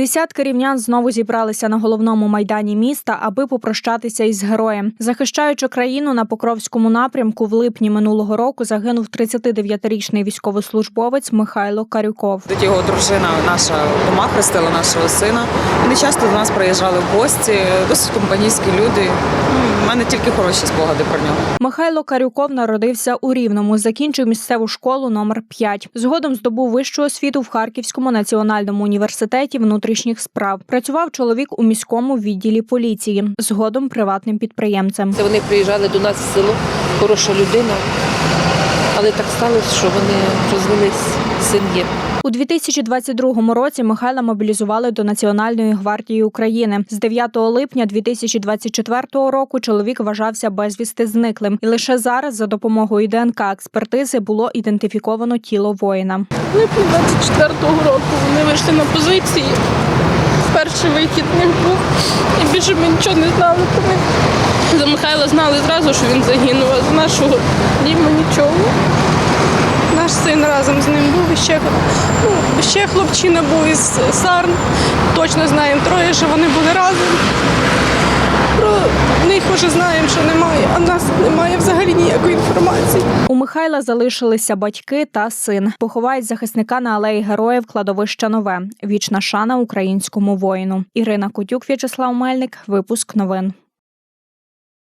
Десятки рівнян знову зібралися на головному майдані міста, аби попрощатися із героєм. Захищаючи країну на Покровському напрямку, в липні минулого року загинув 39-річний військовослужбовець Михайло Карюков. Тоді його дружина наша дома хрестила нашого сина. Вони часто до нас приїжджали в гості, досить компанійські люди. У мене тільки хороші спогади про нього. Михайло Карюков народився у Рівному, закінчив місцеву школу номер 5. Згодом здобув вищу освіту в Харківському національному університеті внутрішніх справ. Працював чоловік у міському відділі поліції, згодом приватним підприємцем. Це вони приїжджали до нас в село, хороша людина. Але так сталося, що вони розвелись син є. У 2022 році Михайла мобілізували до Національної гвардії України. З 9 липня 2024 року чоловік вважався безвісти зниклим, і лише зараз, за допомогою ДНК експертизи, було ідентифіковано тіло воїна. липні 24-го року вони вийшли на позиції. Перший вихід них був. І більше ми нічого не знали про них. За Михайла знали зразу, що він загинув, а за нашого Діма нічого. Наш син разом з ним був ще, ну, ще хлопчина був із Сарн. Точно знаємо троє, що вони були разом. Про них вже знаємо, що немає, а в нас немає взагалі ніякої інформації. Михайла залишилися батьки та син. Поховають захисника на алеї героїв кладовища нове. Вічна шана українському воїну. Ірина Котюк, В'ячеслав Мельник. Випуск новин.